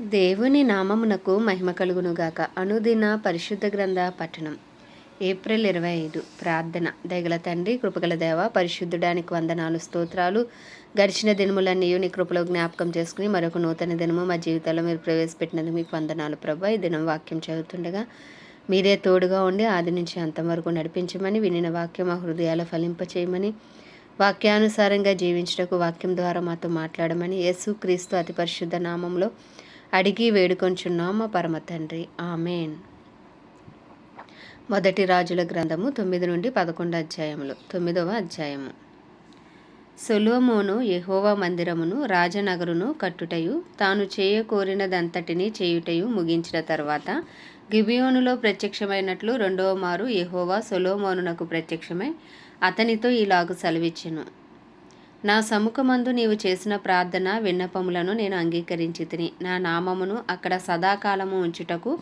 దేవుని నామమునకు మహిమ కలుగునుగాక. అనుదిన పరిశుద్ధ గ్రంథ పఠనం. ఏప్రిల్ ఇరవై ఐదు ప్రార్థన. దయగల తండ్రి కృపగల దేవ పరిశుద్ధుడానికి వందనాలు స్తోత్రాలు. గడిచిన దినములన్నీ నీ కృపలో జ్ఞాపకం చేసుకుని మరొక నూతన దినము మా జీవితంలో మీరు ప్రవేశపెట్టినందుకు మీకు వందనాలు ప్రభా. ఈ దినం వాక్యం చదువుతుండగా మీరే తోడుగా ఉండి ఆది నుంచి అంతవరకు నడిపించమని వినిన వాక్యం మా హృదయాల ఫలింపచేయమని వాక్యానుసారంగా జీవించటకు వాక్యం ద్వారా మాతో మాట్లాడమని యేసు క్రీస్తు అతి పరిశుద్ధ నామంలో అడిగి వేడుకొంచున్నాం మా పరమ తండ్రి ఆమెన్. మొదటి రాజుల గ్రంథము తొమ్మిది నుండి పదకొండు అధ్యాయములు. తొమ్మిదవ అధ్యాయము. సొలోమోను యహోవా మందిరమును రాజనగరును కట్టుటయు తాను చేయకోరినదంతటిని చేయుటయు ముగించిన తర్వాత గిబియోనులో ప్రత్యక్షమైనట్లు రెండవ మారు యహోవా సొలోమోనునకు ప్రత్యక్షమై అతనితో ఇలాగు సెలవిచ్చెను. నా సముఖమందు నీవు చేసిన ప్రార్థన విన్నపములను నేను అంగీకరించి తిని నా నామమును అక్కడ సదాకాలము ఉంచుటకు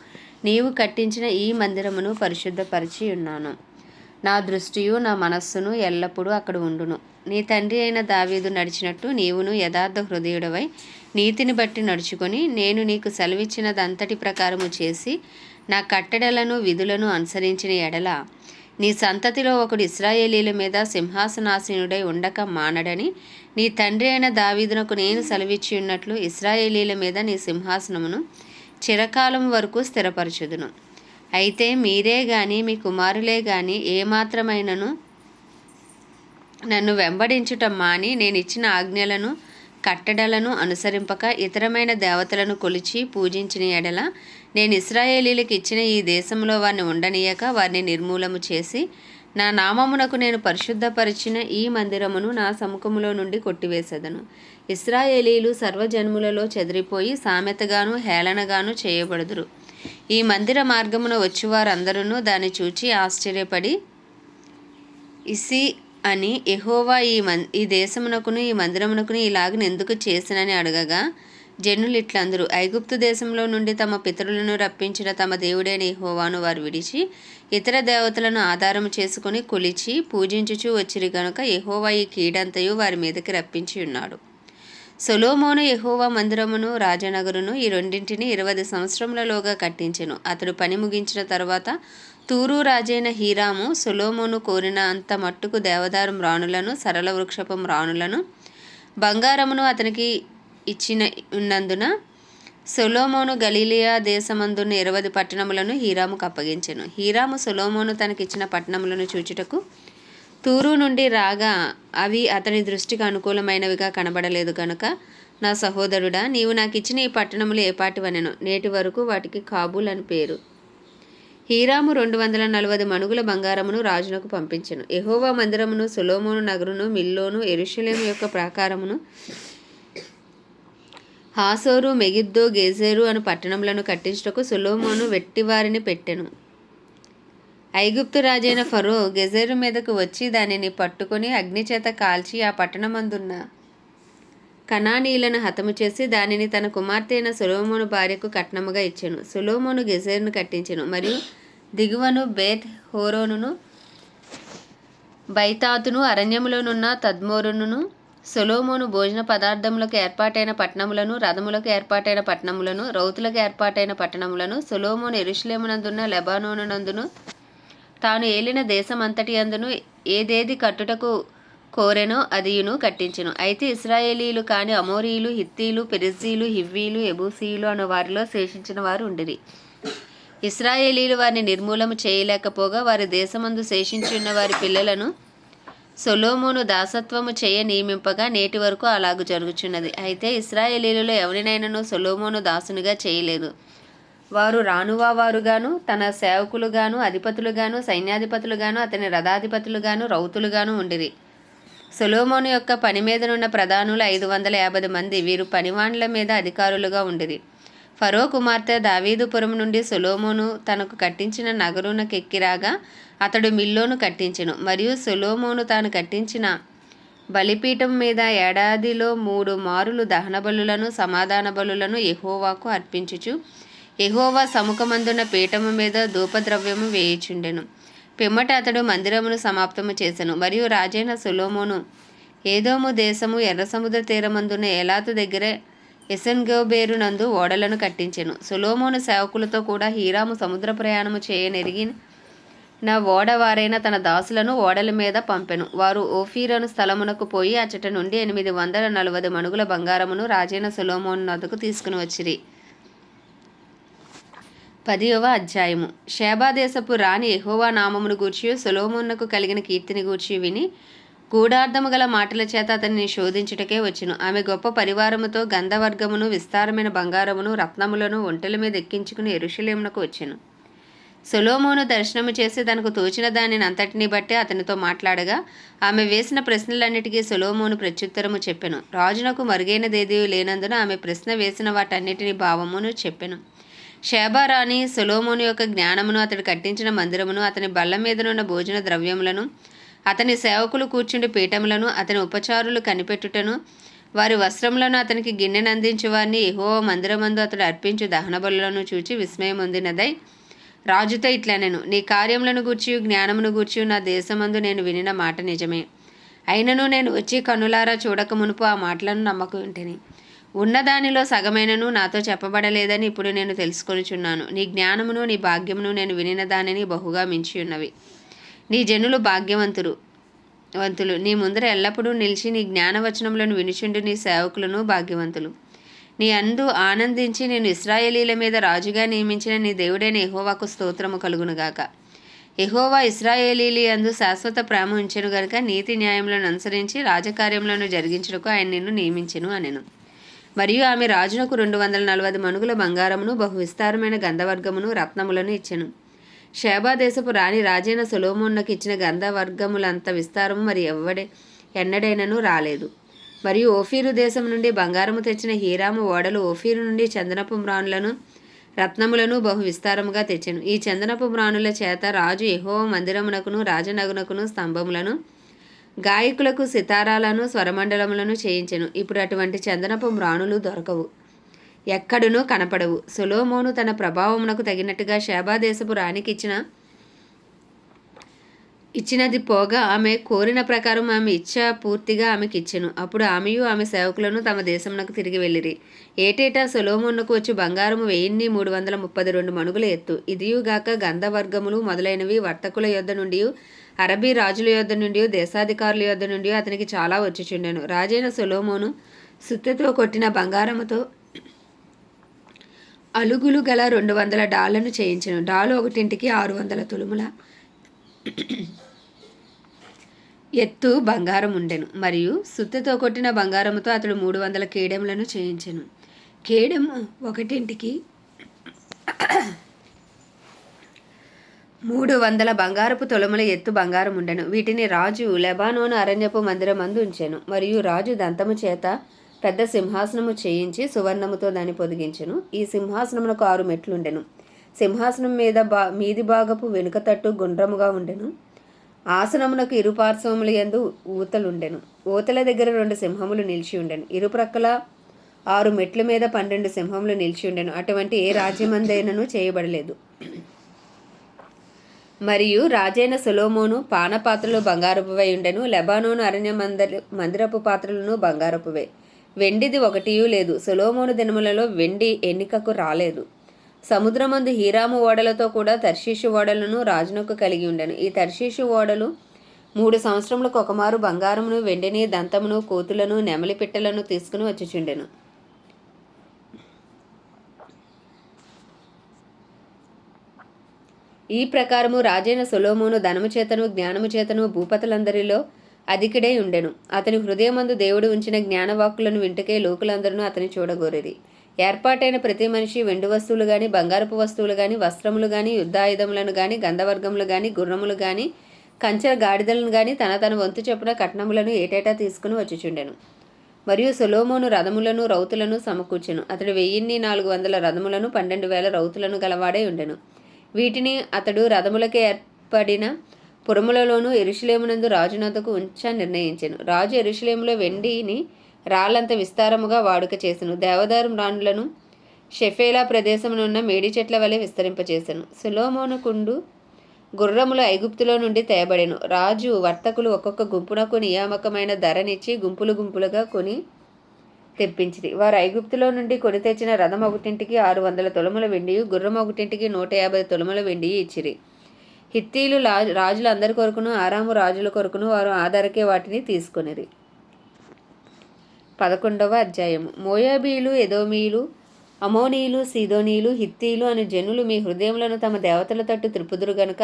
నీవు కట్టించిన ఈ మందిరమును పరిశుద్ధపరిచి ఉన్నాను నా దృష్టియు నా మనస్సును ఎల్లప్పుడూ అక్కడ ఉండును. నీ తండ్రి అయిన దావీదు నడిచినట్టు నీవును యథార్థ హృదయుడవై నీతిని బట్టి నడుచుకొని నేను నీకు సెలవిచ్చినదంతటి ప్రకారము చేసి నా కట్టడలను విధులను అనుసరించిన ఎడల నీ సంతతిలో ఒకడు ఇస్రాయేలీల మీద సింహాసనాసీనుడై ఉండక మానడని నీ తండ్రి అయిన దావీదునకు నేను సెలవిచ్చి ఉన్నట్లు ఇస్రాయేలీల మీద నీ సింహాసనమును చిరకాలం వరకు స్థిరపరచుదును. అయితే మీరే గాని మీ కుమారులే గాని ఏమాత్రమైనను నన్ను వెంబడించుట మాని నేను ఇచ్చిన ఆజ్ఞలను కట్టడలను అనుసరింపక ఇతరమైన దేవతలను కొలిచి పూజించిన ఎడల నేను ఇస్రాయేలీలకు ఇచ్చిన ఈ దేశంలో వారిని ఉండనీయక వారిని నిర్మూలము చేసి నా నామమునకు నేను పరిశుద్ధపరిచిన ఈ మందిరమును నా సముఖములో నుండి కొట్టివేసేదను. ఇస్రాయేలీలు సర్వజన్ములలో చెదిరిపోయి సామెతగాను హేళనగాను చేయబడుదురు. ఈ మందిర మార్గమున వచ్చువారందరూ దాన్ని చూచి ఆశ్చర్యపడి ఇసి అని ఎహోవా ఈ మన్ ఈ దేశమునకును ఈ మందిరమునకును ఇలాగను ఎందుకు చేసినని అడగగా జనులు ఇట్లందరూ ఐగుప్తు దేశంలో నుండి తమ పితరులను రప్పించిన తమ దేవుడైన హోవాను వారు విడిచి ఇతర దేవతలను ఆధారం చేసుకుని కొలిచి పూజించుచూ వచ్చిరి గనుక ఎహోవా ఈ కీడంతయు వారి మీదకి రప్పించి ఉన్నాడు. సొలోమోను ఎహోవా మందిరమును రాజనగరును ఈ రెండింటిని ఇరవై సంవత్సరములలోగా కట్టించెను. అతడు పని ముగించిన తర్వాత తూరు రాజైన హీరాము సొలోమోను కోరిన అంత మట్టుకు దేవదారు మ్రాణులను సరళ వృక్షపం రాణులను బంగారమును అతనికి ఇచ్చిన ఉన్నందున సొలోమోను గలీలియా దేశమందున్న ఇరవై పట్టణములను హీరాముకు అప్పగించెను. హీరాము సొలోమోను తనకిచ్చిన పట్టణములను చూచుటకు తూరు నుండి రాగా అవి అతని దృష్టికి అనుకూలమైనవిగా కనబడలేదు కనుక నా సహోదరుడా నీవు నాకు ఇచ్చిన ఈ పట్టణములు ఏపాటివనెను. నేటి వరకు వాటికి కాబూల్ అని పేరు. హీరాము రెండు వందల నలభై మణుగుల బంగారమును రాజునకు పంపించెను. ఎహోవా మందిరమును సొలోమోను నగరును మిల్లోను ఎరుషలేము యొక్క ప్రాకారమును హాసోరు మెగిద్దో గేజేరు అను పట్టణములను కట్టించుటకు సులోమోను వెట్టివారిని పెట్టెను. ఐగుప్తు రాజైన ఫరో గెజేరు మీదకు వచ్చి దానిని పట్టుకొని అగ్నిచేత కాల్చి ఆ పట్టణమందున్న కణానీలను హతము చేసి దానిని తన కుమార్తె అయిన సొలోమోను భార్యకు కట్నముగా ఇచ్చెను. సులోమోను గెజేరును కట్టించెను. మరియు దిగువను బేత్ హోరోనును బైతాతును అరణ్యములోనున్న తద్మోరును సొలోమోను భోజన పదార్థములకు ఏర్పాటైన పట్టణములను రథములకు ఏర్పాటైన పట్టణములను రౌతులకు ఏర్పాటైన పట్టణములను సొలోమోను ఎరుషులేమునందున్న లెబానోనునందును తాను ఏలిన దేశమంతటి అందును ఏదేది కట్టుటకు కోరెనో అదియును కట్టించెను. అయితే ఇస్రాయేలీలు కాని అమోరీలు హిత్తీలు పెరిజీలు హివ్వీలు ఎబూసీలు అను వారిలో శేషించిన వారు ఉండిరి. ఇస్రాయేలీలు వారిని నిర్మూలము చేయలేకపోగా వారి దేశమందు శేషించున్న వారి పిల్లలను సొలోమోను దాసత్వము చేయ నియమింపగా నేటి వరకు అలాగు జరుగుచున్నది. అయితే ఇస్రాయేలీలలో ఎవరినైనాను సొలోమోను దాసునిగా చేయలేదు. వారు రానువా వారుగాను తన సేవకులుగాను అధిపతులుగాను సైన్యాధిపతులుగాను అతని రథాధిపతులుగాను రౌతులుగాను ఉండిరి. సొలోమోను యొక్క పని మీదనున్న ప్రధానులు ఐదు వందల యాభై మంది వీరు పనివాండ్ల మీద అధికారులుగా ఉండిరి. ఫరో కుమార్తె దావీదుపురం నుండి సొలోమోను తనకు కట్టించిన నగరునకెక్కిరాగా అతడు మిల్లోను కట్టించెను మరియు సొలోమోను తాను కట్టించిన బలిపీఠం మీద ఏడాదిలో మూడు మారులు దహన బలులను సమాధాన బలులను ఎహోవాకు అర్పించుచు ఎహోవా సముఖమందున్న పీఠము మీద ధూపద్రవ్యము వేయుచుండెను. పిమ్మట అతడు మందిరమును సమాప్తము చేసెను మరియు రాజైన సులోమును ఏదోము దేశము ఎర్ర సముద్ర తీరమందున ఏలాతు దగ్గర ఎసన్గోబేరు నందు ఓడలను కట్టించెను. సులోమోను సేవకులతో కూడా హీరాము సముద్ర ప్రయాణము చేయనెరిగి నా ఓడవారైన తన దాసులను ఓడల మీద పంపెను. వారు ఓఫీరను స్థలమునకు పోయి అచ్చట నుండి ఎనిమిది వందల నలభై మణుగుల బంగారమును రాజైన సొలోమోను నదుకు తీసుకుని వచ్చిరి. పదియవ అధ్యాయము. శేబాదేశపు రాణి ఎహోవా నామమును గూర్చి సులోమోన్నకు కలిగిన కీర్తిని గూర్చి విని గూఢార్థము గల మాటల చేత అతనిని శోధించుటకే వచ్చును. ఆమె గొప్ప పరివారముతో గంధవర్గమును విస్తారమైన బంగారమును రత్నములను ఒంటెల మీద ఎక్కించుకుని ఎరుషులేమునకు వచ్చెను. సులోమోను దర్శనము చేసి తనకు తోచిన దానిని అంతటిని బట్టి అతనితో మాట్లాడగా ఆమె వేసిన ప్రశ్నలన్నిటికీ సులోమోను ప్రత్యుత్తరము చెప్పెను. రాజునకు మరుగైనదేదీ లేనందున ఆమె ప్రశ్న వేసిన వాటన్నిటిని భావమును చెప్పెను. షేబారాణి సులోమోను యొక్క జ్ఞానమును అతడు కట్టించిన మందిరమును అతని బల్ల మీదనున్న భోజన ద్రవ్యములను అతని సేవకులు కూర్చుండి పీఠములను అతని ఉపచారులు కనిపెట్టుటను వారి వస్త్రములను అతనికి గిన్నెనందించి వారిని ఎహో మందిరమందు అతడు అర్పించు దహన బలులను చూచి విస్మయం పొందినదై రాజుతో ఇట్లనెను నీ కార్యములను గూర్చి జ్ఞానమును గూర్చి నా దేశమందు నేను వినిన మాట నిజమే. అయినను నేను వచ్చి కనులారా చూడక మునుపు ఆ మాటలను నమ్మకుంటిని. ఉన్నదానిలో సగమైనను నాతో చెప్పబడలేదని ఇప్పుడు నేను తెలుసుకొనిచున్నాను. నీ జ్ఞానమును నీ భాగ్యమును నేను వినిన దానిని బహుగా మించి ఉన్నవి నీ జనులు భాగ్యవంతులు వంతులు. నీ ముందర ఎల్లప్పుడూ నిలిచి నీ జ్ఞానవచనములను వినుచుండు నీ సేవకులను భాగ్యవంతులు. నీ అందు ఆనందించి నేను ఇస్రాయేలీల మీద రాజుగా నియమించిన నీ దేవుడైన ఎహోవాకు స్తోత్రము కలుగునుగాక. ఎహోవా ఇస్రాయేలీలి అందు శాశ్వత ప్రేమ ఉంచెను గనుక నీతి న్యాయములను అనుసరించి రాజకార్యములను జరిగించుటకు ఆయన నిన్ను నియమించెను అనెను. మరియు ఆమె రాజునకు రెండు వందల నలభై మనుగుల బంగారమును బహు విస్తారమైన గంధవర్గమును రత్నములను ఇచ్చెను. షేబా దేశపు రాణి రాజైన సొలోమోన్నకు ఇచ్చిన గంధవర్గములంత విస్తారము మరి ఎవ్వడే ఎన్నడైనను రాలేదు. మరియు ఓఫీరు దేశం నుండి బంగారము తెచ్చిన హీరాము ఓడలు ఓఫీరు నుండి చందనపు మ్రాణులను రత్నములను బహు విస్తారముగా తెచ్చెను. ఈ చందనపు మ్రాణుల చేత రాజు ఎహో మందిరమునకును రాజనగునకును స్తంభములను గాయకులకు సితారాలను స్వరమండలములను చేయించెను. ఇప్పుడు అటువంటి చందనపు మ్రాణులు దొరకవు ఎక్కడునూ కనపడవు. సొలోమోను తన ప్రభావమునకు తగినట్టుగా శాభాదేశపు రాణికిచ్చిన ఇచ్చినది పోగా ఆమె కోరిన ప్రకారం ఆమె ఇచ్చ పూర్తిగా ఆమెకి ఇచ్చెను. అప్పుడు ఆమెయు ఆమె సేవకులను తమ దేశమునకు తిరిగి వెళ్ళిరి. ఏటేటా సొలోమోనుకు వచ్చి బంగారము వెయ్యిన్ని మూడు వందల ముప్పది రెండు మణుగుల ఎత్తు. ఇదియుగాక గంధవర్గములు మొదలైనవి వర్తకుల యొద్ద నుండి అరబీ రాజుల యొద్ద నుండి దేశాధికారుల యొద్ద నుండి అతనికి చాలా వచ్చిచుండెను. రాజైన సొలోమోను సుత్తెతో కొట్టిన బంగారముతో అలుగులు గల రెండు వందల డాళ్ళను చేయించను. డాలు ఒకటింటికి ఆరు వందల తులుముల. ఎత్తు బంగారం ఉండెను మరియు సుత్తెతో కొట్టిన బంగారముతో అతడు మూడు వందల కేడెంలను చేయించెను. కేడెము ఒకటింటికి మూడు వందల బంగారపు తొలముల ఎత్తు బంగారం ఉండెను. వీటిని రాజు లెబానోను అరణ్యపు మందిరమందు ఉంచెను మరియు రాజు దంతము చేత పెద్ద సింహాసనము చేయించి సువర్ణముతో దాన్ని పొదిగించెను. ఈ సింహాసనమునకు ఆరు మెట్లుండెను. సింహాసనం మీద బా మీది భాగపు వెనుక తట్టు గుండ్రముగా ఉండెను. ఆసనమునకు ఇరుపార్శ్వముల యందు ఊతలుండెను. ఊతల దగ్గర రెండు సింహములు నిలిచి ఉండెను ఇరుప్రక్కల ఆరు మెట్ల మీద పన్నెండు సింహములు నిలిచి ఉండెను అటువంటి ఏ రాజ్యమందైనను చేయబడలేదు. మరియు రాజైన సొలోమోను పానపాత్రలు బంగారపువై ఉండెను లెబానోను అరణ్య మందిర మందిరపు పాత్రలను బంగారపువే. వెండిది ఒకటియూ లేదు. సొలోమోను దినములలో వెండి ఎన్నికకు రాలేదు. సముద్రమందు హీరాము ఓడలతో కూడా తర్షీషు ఓడలను రాజునొక్క కలిగి ఉండెను. ఈ తర్షీషు ఓడలు మూడు సంవత్సరములకు ఒకమారు బంగారమును వెండిని దంతమును కోతులను నెమలి పిట్టలను తీసుకుని వచ్చిచుండెను. ఈ ప్రకారము రాజైన సొలోమోను ధనము చేతను జ్ఞానము చేతను భూపతులందరిలో అధికుడై ఉండెను. అతని హృదయమందు దేవుడు ఉంచిన జ్ఞానవాక్కులను వింటకే లోకులందరూ అతని చూడగోరేది. ఏర్పాటైన ప్రతి మనిషి వెండి వస్తువులు కానీ బంగారపు వస్తువులు కానీ వస్త్రములు కానీ యుద్ధాయుధములను కానీ గంధవర్గములు కానీ గుర్రములు కానీ కంచెల గాడిదలను కానీ తన తన వంతు చొప్పున కట్నములను ఏటేటా తీసుకుని వచ్చుచుండెను. మరియు సొలోమోను రథములను రౌతులను సమకూర్చెను. అతడు వెయ్యిన్ని నాలుగు వందల రథములను పన్నెండు వేల రౌతులను గలవాడే ఉండెను. వీటిని అతడు రథములకే ఏర్పడిన పురములలోనూ ఎరుషులేమునందు రాజునద్దకు ఉంచ నిర్ణయించెను. రాజు ఎరుషులేములో వెండిని రాళ్ళంత విస్తారముగా వాడుక చేసెను. దేవదారు రాణులను షెఫేలా ప్రదేశమునున్న మేడి చెట్ల వలె విస్తరింపచేసెను. సులోమోనుకుండు గుర్రములు ఐగుప్తులో నుండి తేబడెను రాజు వర్తకులు ఒక్కొక్క గుంపునకు నియామకమైన ధరనిచ్చి గుంపులు గుంపులుగా కొని తెప్పించిరి. వారు ఐగుప్తులో నుండి కొని తెచ్చిన రథం ఒకటింటికి ఆరు వందల తొలముల వెండి గుర్రం ఒకటింటికి నూట యాభై తొలముల వెండి ఇచ్చిరి. హిత్తీలు రాజులందరి కొరకును ఆరాము రాజుల కొరకును వారు ఆధారకే వాటిని తీసుకొనిరి. పదకొండవ అధ్యాయము. మోయాబీలు ఎదోమీలు అమోనీలు సీదోనీలు హిత్తీలు అనే జనులు మీ హృదయములను తమ దేవతల తట్టు త్రిపుదురు గనుక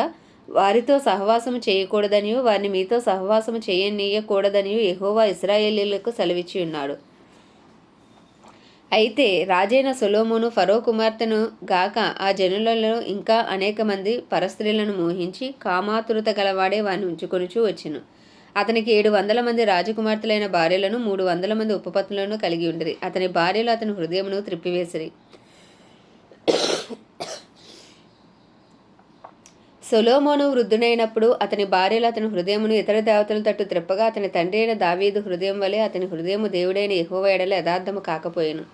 వారితో సహవాసము చేయకూడదనియు వారిని మీతో సహవాసము చేయనీయకూడదనియు ఎహోవా ఇస్రాయేలీలకు సెలవిచ్చి ఉన్నాడు. అయితే రాజైన సొలోమును ఫరో కుమార్తెను గాక ఆ జనులలో ఇంకా అనేక మంది పరస్త్రీలను మోహించి కామాతురత గలవాడే వారిని ఉంచుకొనుచూ వచ్చెను. అతనికి ఏడు వందల మంది రాజకుమార్తెలైన భార్యలను మూడు వందల మంది ఉపపత్నులను కలిగి ఉండిరి. అతని భార్యలు అతని హృదయమును త్రిప్పివేసిరి. సొలోమోను వృద్ధునైనప్పుడు అతని భార్యలు అతని హృదయమును ఇతర దేవతల తట్టు త్రిప్పగా అతని తండ్రి అయిన దావీదు హృదయం వలె అతని హృదయము దేవుడైన యెహోవా ఎడల యథార్థము కాకపోయాను.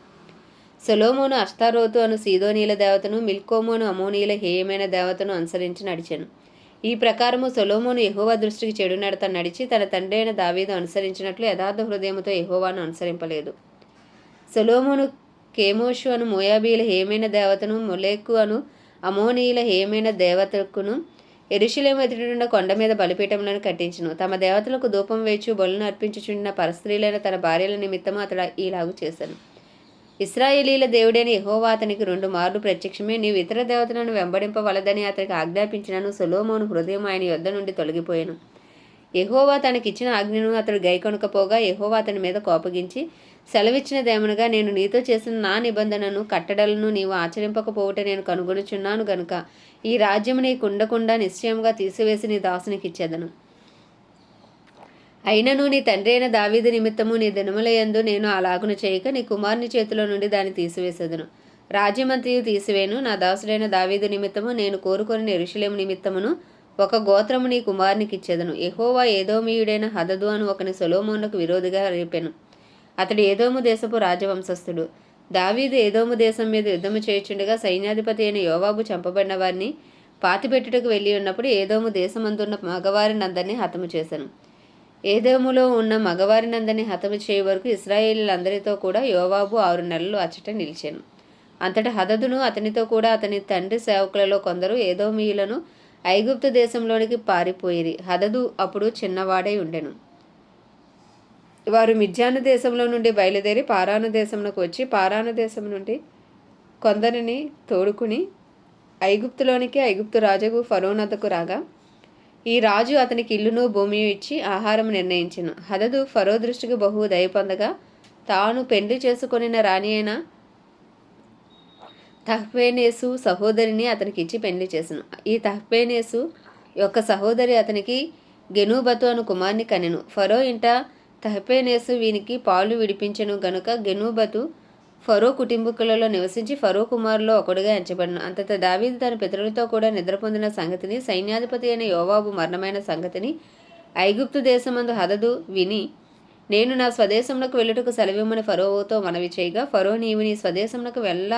సొలోమోను అష్టారోతు అను సీదోనీల దేవతను మిల్కోమోను అమోనీల హేయమైన దేవతను అనుసరించి నడిచాను. ఈ ప్రకారము సొలోమోను ఎహోవా దృష్టికి చెడు నడత నడిచి తన తండ్రి అయిన దావీదు అనుసరించినట్లు యథార్థ హృదయముతో ఎహోవాను అనుసరింపలేదు. సొలోమోను కేమోషు అను మోయాబీల హేమైన దేవతను మొలేకు అను అమోనీల హేమైన దేవతకును ఎరుషులేము ఎదుటినున్న కొండ మీద బలిపీఠములను కట్టించును. తమ దేవతలకు ధూపం వేచు బలును అర్పించుచున్న పరస్త్రీలైన తన భార్యల నిమిత్తము అతడు ఈలాగు చేశాను ఇస్రాయేలీల దేవుడైన యహోవా అతనికి రెండు మార్లు ప్రత్యక్షమే నీవు ఇతర దేవతలను వెంబడింపవలదని అతనికి ఆజ్ఞాపించినను సొలోమోను హృదయం ఆయన యొద్ద నుండి తొలగిపోయాను. యహోవా తనకిచ్చిన ఆజ్ఞను అతడు గైకొనకపోగా యహోవా అతని మీద కోపగించి సెలవిచ్చినదేమనగా నేను నీతో చేసిన నా నిబంధనను కట్టడలను నీవు ఆచరింపకపోవుట నేను కనుగొనుచున్నాను గనుక ఈ రాజ్యము నీకు ఉండకుండా నిశ్చయంగా తీసివేసి నీ దాసునికి ఇచ్చేదను అయినను నీ తండ్రి అయిన దావీదు నిమిత్తము నీ దినములయందు నేను అలాగున చేయక నీ కుమారుని చేతిలో నుండి దాన్ని తీసివేసేదను. రాజ్యమంత్రియు తీసివేను. నా దాసుడైన దావీదు నిమిత్తము నేను కోరుకొని నిరుషులేము నిమిత్తమును ఒక గోత్రము నీ కుమారునికి ఇచ్చేదను ఎహోవా ఏదోమీయుడైన హదదు అను ఒకని సొలోమోనుకు విరోధిగా రేపాను. అతడు ఏదోము దేశపు రాజవంశస్థుడు. దావీదు ఏదోము దేశం మీద యుద్ధము చేయుచుండగా సైన్యాధిపతి అయిన యోవాబు చంపబడిన వారిని పాతిపెట్టుటకు వెళ్ళి ఉన్నప్పుడు ఏదోము దేశమందున్న మగవారిని అందరినీ హతము చేశాను ఏదేములో ఉన్న మగవారినందరినీ హతము చేయ వరకు ఇస్రాయేలీలందరితో కూడా యోవాబు ఆరు నెలలు అచ్చట నిలిచాను. అంతట హదదును అతనితో కూడా అతని తండ్రి సేవకులలో కొందరు ఏదోమీయులను ఐగుప్తు దేశంలోనికి పారిపోయిరి. హదదు అప్పుడు చిన్నవాడై ఉండెను. వారు మిర్జాను దేశంలో నుండి బయలుదేరి పారాను దేశంలోకి వచ్చి పారాను దేశం నుండి కొందరిని తోడుకుని ఐగుప్తులోనికి ఐగుప్తు రాజుకు ఫరోనతకు రాగా ఈ రాజు అతనికి ఇల్లును భూమి ఇచ్చి ఆహారం నిర్ణయించెను. హదదు ఫరో దృష్టికి బహు దయపొందగా తాను పెండ్లి చేసుకొనిన రాణి అయిన తహ్పేనేసు సహోదరిని అతనికి ఇచ్చి పెళ్ళి చేసెను. ఈ తహ్పేనేసు యొక్క సహోదరి అతనికి గెనూబతు అను కుమార్ని కనెను. ఫరో ఇంట తహపేనేసు వీనికి పాలు విడిపించెను గనుక గెనూబతు ఫరో కుటుంబకులలో నివసించి ఫరో కుమారులో ఒకడుగా ఎంచబడిన అంతట దావీదు తన పితరులతో కూడా నిద్ర పొందిన సంగతిని సైన్యాధిపతి అయిన యోవాబు మరణమైన సంగతిని ఐగుప్తు దేశమందు హదదు విని నేను నా స్వదేశంలోకి వెళ్ళుటకు సెలవిమ్మని ఫరోతో మనవి చేయగా ఫరో నీవు నీ స్వదేశంలోకి వెళ్ళ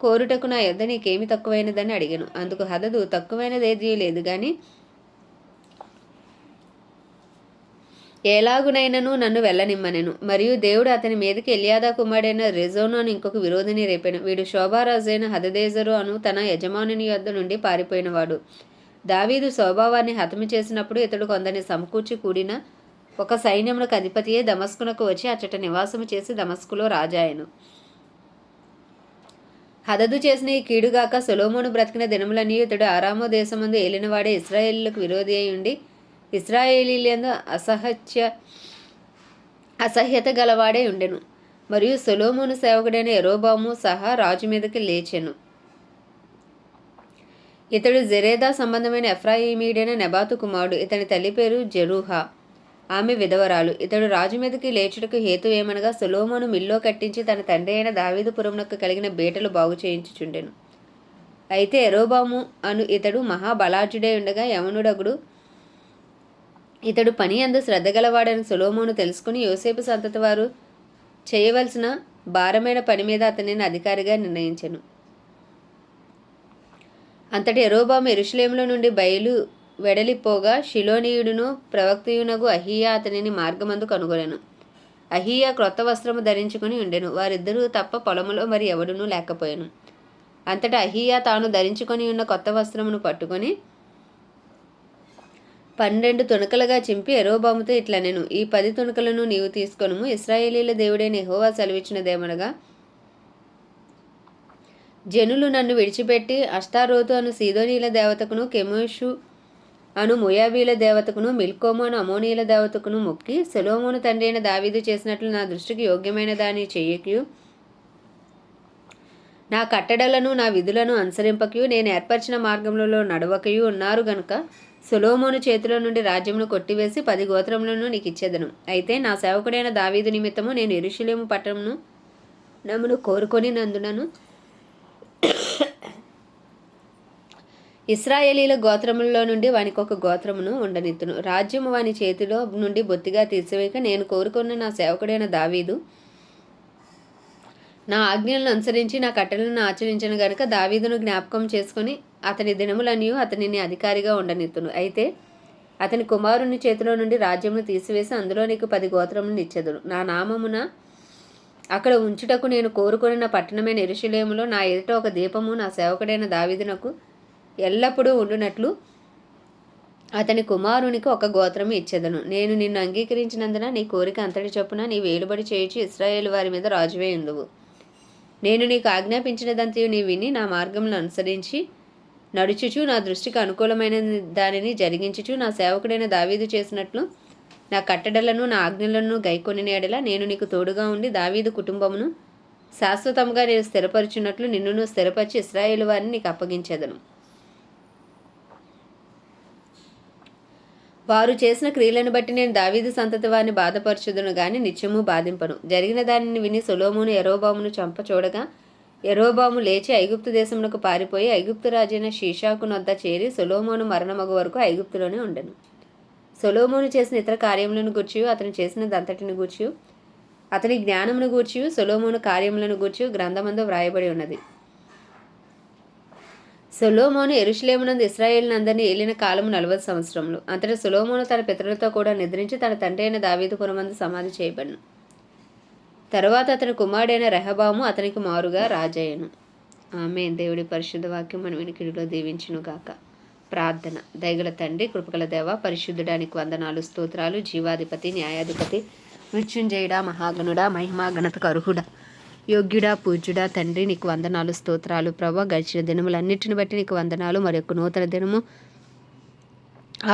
కోరుటకు నా యొద్ద నీకేమి తక్కువైనదని అడిగాను. అందుకు హదదు తక్కువైనదేదీ లేదు. కానీ ఎలాగునైనను నన్ను వెళ్ళనిమ్మనెను. మరియు దేవుడు అతని మీదకి ఎలియాదా కుమారుడైన రెజోను అని ఇంకొక విరోధిని రేపాను. వీడు శోభారాజైన హదదేజరు అను తన యజమానుని యొద్ద నుండి పారిపోయినవాడు. దావీదు శోభావాన్ని హతము చేసినప్పుడు ఇతడు కొందరిని సమకూర్చి కూడిన ఒక సైన్యములకు అధిపతియే దమస్కునకు వచ్చి అచ్చట నివాసము చేసి దమస్కులో రాజాయను. హదదు చేసిన ఈ కీడుగాక సొలోమోను బ్రతికిన దినములన్నీ ఇతడు ఆరామో దేశమందు ఏలినవాడే ఇస్రాయేళ్ళకు విరోధి అయి ఉండి ఇస్రాయేలీలందు అసహ్య అసహ్యత గలవాడే ఉండెను. మరియు సొలోమోను సేవకుడైన ఎరోబాము సహా రాజు మీదకి లేచెను. ఇతడు జెరేదా సంబంధమైన ఎఫ్రాయిమీడైన నెబాతు కుమారుడు. ఇతని తల్లి పేరు జెరూహా. ఆమె విధవరాలు. ఇతడు రాజు మీదకి లేచుటకు హేతు ఏమనగా సొలోమోను మిల్లో కట్టించి తన తండ్రి అయిన దావీదుపురమునకు కలిగిన బేటలు బాగు చేయించుచుండెను. అయితే ఎరోబాము అను ఇతడు మహాబలాఢ్యుడై ఉండగా యవనుడగుడు ఇతడు పని అందు శ్రద్ధగలవాడని సొలోమోను తెలుసుకుని యోసేపు సంతతి వారు చేయవలసిన భారమైన పని మీద అతనిని అధికారిగా నిర్ణయించను. అంతటి ఎరోబాము ఎరుషులేములో నుండి బయలు వెడలిపోగా షిలోనీయుడును ప్రవక్తయునగు అహియా అతనిని మార్గమందు కనుగొనెను. అహియా క్రొత్త వస్త్రము ధరించుకుని ఉండెను. వారిద్దరూ తప్ప పొలములో మరి ఎవడునూ లేకపోయాను. అంతటా అహియా తాను ధరించుకొని ఉన్న కొత్త వస్త్రమును పట్టుకొని పన్నెండు తుణకలుగా చింపి ఎరోబాముతో ఇట్లా నేను ఈ పది తుణకలను నీవు తీసుకొనుము. ఇస్రాయేలీల దేవుడైన యెహోవా సెలవిచ్చినదేమనగా జనులు నన్ను విడిచిపెట్టి అష్టారోతు అను సీదోనీల దేవతకును కెమోషు అను ముయాబీల దేవతకును మిల్కోము అను అమోనీల దేవతకును మొక్కి సెలోమోను తండ్రి అయిన దావీదు చేసినట్లు నా దృష్టికి యోగ్యమైన దాని చెయ్యకు నా కట్టడలను నా విధులను అనుసరింపకయు. నేను ఏర్పరిచిన మార్గంలో నడవకయు ఉన్నారు గనుక సులోమోను చేతిలో నుండి రాజ్యమును కొట్టివేసి పది గోత్రములను నీకు ఇచ్చేదను అయితే నా సేవకుడైన దావీదు నిమిత్తము నేను ఎరుషులేము పట్టణమును నమ్మును కోరుకొని నందునను ఇస్రాయేలీల గోత్రములలో నుండి వానికి ఒక గోత్రమును ఉండనిత్తును. రాజ్యము వాని చేతిలో నుండి బొత్తిగా తీసివేయక నేను కోరుకున్న నా సేవకుడైన దావీదు నా ఆజ్ఞలను అనుసరించి నా కట్టలను ఆచరించిన గనుక దావీదును జ్ఞాపకం చేసుకొని అతని దినములనియు అతనిని అధికారిగా ఉండనిత్తును. అయితే అతని కుమారుని చేతిలో నుండి రాజ్యమును తీసివేసి అందులో నీకు పది గోత్రములను ఇచ్చేదును. నా నామమున అక్కడ ఉంచుటకు నేను కోరుకున్న పట్టణమైన ఇరుషులేములో నా ఎదుట ఒక దీపము నా సేవకుడైన దావిదునకు ఎల్లప్పుడూ ఉండునట్లు అతని కుమారునికి ఒక గోత్రము ఇచ్చేదను. నేను నిన్ను అంగీకరించినందున నీ కోరిక అంతటి చొప్పున నీ వేలుబడి చేయుచి ఇస్రాయేల్ వారి మీద రాజువే ఉందువు. నేను నీకు ఆజ్ఞాపించినదంతయు నీ విని నా మార్గంలో అనుసరించి నడుచుచు నా దృష్టికి అనుకూలమైన దానిని జరిగించుచు నా సేవకుడైన దావీదు చేసినట్లు నా కట్టడలను నా ఆజ్ఞలను గైకొని ఎడల నేను నీకు తోడుగా ఉండి దావీదు కుటుంబమును శాశ్వతంగా నేను స్థిరపరిచినట్లు నిన్నును స్థిరపరిచి ఇస్రాయేల్ వారిని నీకు అప్పగించేదను. వారు చేసిన క్రియలను బట్టి నేను దావీదు సంతతి వారిని బాధపరచుదును గాని నిత్యము బాధింపను. జరిగిన దానిని విని సులోమును ఎరోబామును చంప చూడగా ఎరోబాము లేచి ఐగుప్తు దేశమునకు పారిపోయి ఐగుప్తు రాజైన షీషాకు నొద్ద చేరి సొలోమోను మరణమగు వరకు ఐగుప్తులోనే ఉండెను. సొలోమోను చేసిన ఇతర కార్యములను గూర్చి అతను చేసిన దంతటిని గూర్చి అతని జ్ఞానమును గూర్చి సొలోమోను కార్యములను గూర్చి గ్రంథమందు వ్రాయబడి ఉన్నది. సొలోమోను ఎరుషులేమునందు ఇస్రాయేల్నందరినీ ఏలిన కాలము నలభై సంవత్సరములు. అంతటా సొలోమోను తన పితరులతో కూడా నిద్రించి తన తండ్రి అయిన దావీదు పురమందు సమాధి చేయబడిను. తర్వాత అతని కుమారుడైన రెహబాము అతనికి మారుగా రాజయ్యను. ఆమె దేవుడి పరిశుద్ధ వాక్యం మన వినికిడిలో దీవించును గాక. ప్రార్థన. దయగల తండ్రి కృపకల దేవ పరిశుద్ధుడానికి వందనాలు స్తోత్రాలు జీవాధిపతి న్యాయాధిపతి మృత్యుంజయుడా మహాగణుడా మహిమా గణతకు అర్హుడా. యోగ్యుడా పూజ్యుడా తండ్రి నీకు వందనాలు స్తోత్రాలు ప్రభా గడిచిన దినములన్నిటిని బట్టి నీకు వందనాలు మరి యొక్క నూతన దినము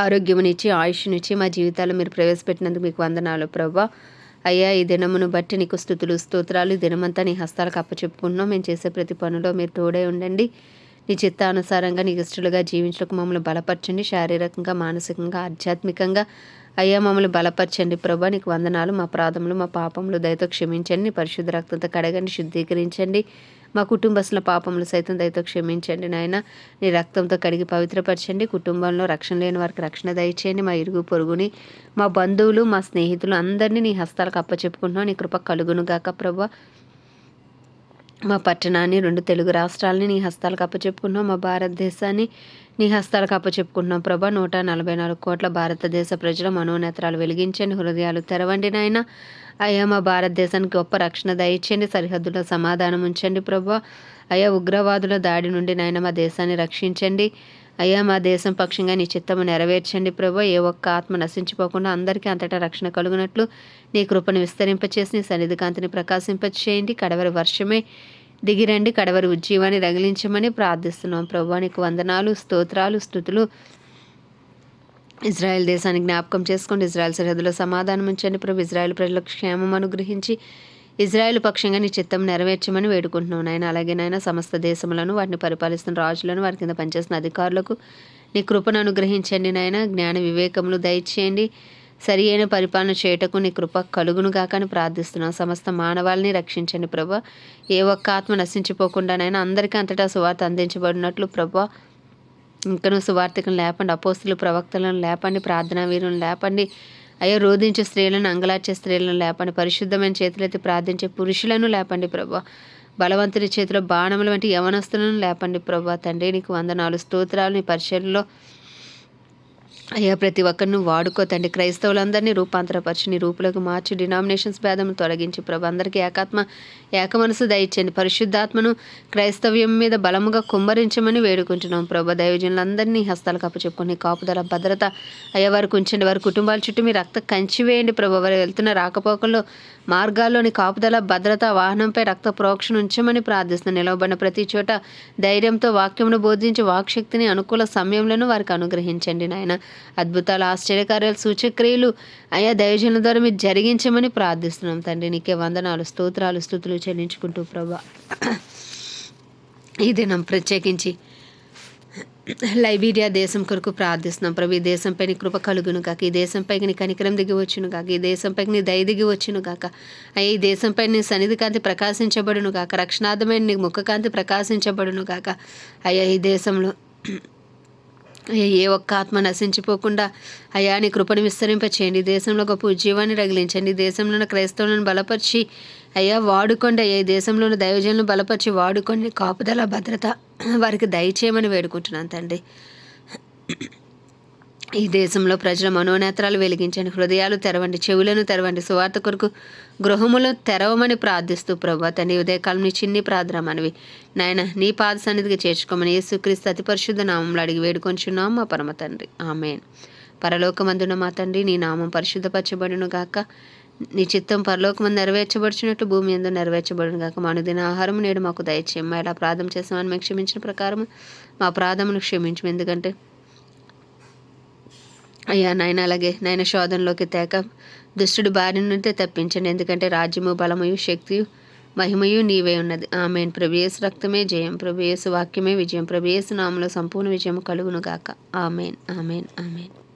ఆరోగ్యమునిచ్చి ఆయుష్నిచ్చి మా జీవితాలు మీరు ప్రవేశపెట్టినందుకు మీకు వందనాలు ప్రభా. అయ్యా ఈ దినమును బట్టి నీకు స్థుతులు స్తోత్రాలు దినమంతా నీ హస్తాలకు అప్పచెప్పుకుంటున్నాం. మేము చేసే ప్రతి పనిలో మీరు తోడే ఉండండి. నీ చిత్తానుసారంగా నీకు ఇష్టలుగా జీవించడానికి మమ్మల్ని బలపరచండి. శారీరకంగా మానసికంగా ఆధ్యాత్మికంగా. అయ్యా మమ్మల్ని బలపరచండి ప్రభా. నీకు వందనాలు మా ప్రాధములు మా పాపములు దయతో క్షమించండి. పరిశుద్ధ రక్తంతో కడగండి శుద్ధీకరించండి. మా కుటుంబస్తుల పాపములు సైతం దయతో క్షమించండి నాయన. నీ రక్తంతో కడిగి పవిత్రపరచండి. కుటుంబంలో రక్షణ లేని వారికి రక్షణ దయచేయండి. మా ఇరుగు పొరుగుని మా బంధువులు మా స్నేహితులు అందరినీ నీ హస్తాలకు అప్పచెప్పుకుంటున్నాం. నీ కృప కలుగును గాక ప్రభా మా పట్టణాన్ని రెండు తెలుగు రాష్ట్రాలని నీ హస్తాలకు అప్పచెప్పుకున్నాం మా భారతదేశాన్ని నీ హస్తాలకు అప్పచెప్పుకుంటున్నాం ప్రభా. నూట నలభై నాలుగు కోట్ల భారతదేశ ప్రజల మనోనేత్రాలు వెలిగించండి హృదయాలు తెరవండి నాయన. అయ్యా మా భారతదేశానికి గొప్ప రక్షణ దయచేయండి సరిహద్దులో సమాధానం ఉంచండి ప్రభా. అయ్యా ఉగ్రవాదుల దాడి నుండి నాయన మా దేశాన్ని రక్షించండి. అయ్యా మా దేశం పక్షంగా నీ చిత్తము నెరవేర్చండి ప్రభా. ఏ ఒక్క ఆత్మ నశించిపోకుండా అందరికీ అంతటా రక్షణ కలుగునట్లు నీ కృపను విస్తరింపచేసి నీ సన్నిధి కాంతిని ప్రకాశింపచేయండి. కడవరి వర్షమే దిగిరండి కడవరి ఉజ్జీవాన్ని రగిలించమని ప్రార్థిస్తున్నాం. ప్రభా నీకు వందనాలు స్తోత్రాలు స్థుతులు. ఇజ్రాయెల్ దేశాన్ని జ్ఞాపకం చేసుకోండి. ఇజ్రాయెల్ సరిహద్దులో సమాధానం ఉంచండి. ప్రభు ఇజ్రాయెల్ ప్రజలకు క్షేమం అనుగ్రహించి ఇజ్రాయెల్ పక్షంగా నీ చిత్తం నెరవేర్చమని వేడుకుంటున్నాం. నాయన అలాగే నాయన సమస్త దేశములను వాటిని పరిపాలిస్తున్న రాజులను వారి కింద పనిచేస్తున్న అధికారులకు నీ కృపను అనుగ్రహించండి. నాయన జ్ఞాన వివేకములు దయచేయండి. సరి అయిన పరిపాలన చేయటకు నీ కృప కలుగును గాకని ప్రార్థిస్తున్నాం. సమస్త మానవాళిని రక్షించండి ప్రభా. ఏ ఒక్క ఆత్మ నశించిపోకుండానైనా అందరికీ అంతటా సువార్త అందించబడినట్లు ప్రభా. ఇంకనూ సువార్థికను లేపండి అపోస్తులు ప్రవక్తలను లేపండి ప్రార్థనా వీరులను లేపండి. అయ్యో రోధించే స్త్రీలను అంగలార్చే స్త్రీలను లేపండి పరిశుద్ధమైన చేతులైతే ప్రార్థించే పురుషులను లేపండి ప్రభా. బలవంతుని చేతిలో బాణముల వంటి యవనస్తులను లేపండి ప్రభా. తండ్రి నీకు వందనాలు స్తోత్రాలు నీ పరిచయంలో అయ్యా ప్రతి ఒక్కరిని వాడుకో తండ్రి. క్రైస్తవులందరినీ రూపాంతరపరిచి నీ రూపులకు మార్చి డినామినేషన్స్ భేదం తొలగించి ప్రభు అందరికీ ఏకాత్మ ఏక దయచేయండి. దయచండి పరిశుద్ధాత్మను క్రైస్తవ్యం మీద బలముగా కుమ్మరించమని వేడుకుంటున్నాం ప్రభు. దైవజనులందరినీ హస్తాలు కప్పచెప్పుకుని కాపుదల భద్రత అయ్యా వారికి ఉంచండి. వారి కుటుంబాల చుట్టూ మీ రక్త కంచి వేయండి ప్రభు. వారు వెళ్తున్న రాకపోకల్లో మార్గాల్లోని కాపుదల భద్రత వాహనంపై రక్త ప్రోక్షణ ఉంచమని ప్రార్థిస్తున్నాను నిలవబడిన ప్రతి చోట ధైర్యంతో వాక్యమును బోధించి వాక్శక్తిని అనుకూల సమయంలో వారికి అనుగ్రహించండి నాయన. అద్భుతాలు ఆశ్చర్యకార్యాలు సూచక్రియలు అయా దైవజనుల ద్వారా మీరు జరిగించమని ప్రార్థిస్తున్నాం తండ్రి. నీకే వందనాలు స్తోత్రాలు స్థుతులు చెల్లించుకుంటూ ప్రభా. ఈ దినం ప్రత్యేకించి లైబీరియా దేశం కొరకు ప్రార్థిస్తున్నాం. ప్రభు ఈ దేశంపై నీ కృప కలుగును కాక ఈ దేశంపైకి నీ కనికరం దిగి వచ్చును కాక ఈ దేశంపైకి నీ దయ దిగి వచ్చును కాక అయ్యా ఈ దేశంపై నీ సన్నిధి కాంతి ప్రకాశించబడును కాక రక్షణార్థమైన నీ ముఖకాంతి ప్రకాశించబడును కాక అయ్యా ఈ దేశంలో అయ్యా ఏ ఒక్క ఆత్మ నశించిపోకుండా అయ్యా నీ కృపను విస్తరింపచేయండి. దేశంలో గొప్ప ఉద్యోగాన్ని రగిలించండి. దేశంలో క్రైస్తవులను బలపరిచి అయ్యా వాడుకోండి అయ్యా ఈ దేశంలోని దైవజనులు బలపరిచి వాడుకోండి. కాపుదల భద్రత వారికి దయచేయమని వేడుకుంటున్నాను తండ్రి. ఈ దేశంలో ప్రజల మనోనేత్రాలు వెలిగించండి హృదయాలు తెరవండి చెవులను తెరవండి సువార్త కొరకు గృహములు తెరవమని ప్రార్థిస్తూ ప్రభు తండ్రి ఉదయకాలం నీ చిన్ని ప్రార్థన మనవి. నాయన నీ పాద సన్నిధికి చేర్చుకోమని యేసుక్రీస్తు అతి పరిశుద్ధ నామంలో అడిగి వేడుకొంచున్నాం మా పరమ తండ్రి. ఆమెన్. పరలోకమందున మా తండ్రి నీ నామం పరిశుద్ధపరచబడును గాక నీ చిత్తం పరలోకమందు నెరవేర్చబడుచున్నట్టు భూమి ఎందు నెరవేర్చబడును కాక మా దిన ఆహారం నేడు మాకు దయచేయమ్మ ఇలా ప్రార్థన చేసామని మేము క్షమించిన ప్రకారం మా ప్రాధమును క్షమించము. ఎందుకంటే అయ్యా నాయన అలాగే నాయన శోధనలోకి తేక దుష్టుడు బారి నుండి తప్పించండి. ఎందుకంటే రాజ్యము బలమయు శక్తియు మహిమయు నీవే ఉన్నది. ఆమెన్. ప్రభేసు రక్తమే జయం. ప్రభేసు వాక్యమే విజయం. ప్రభేసు నామలో సంపూర్ణ విజయం కలుగును గాక. ఆమెన్. ఆమెన్. ఆమెన్.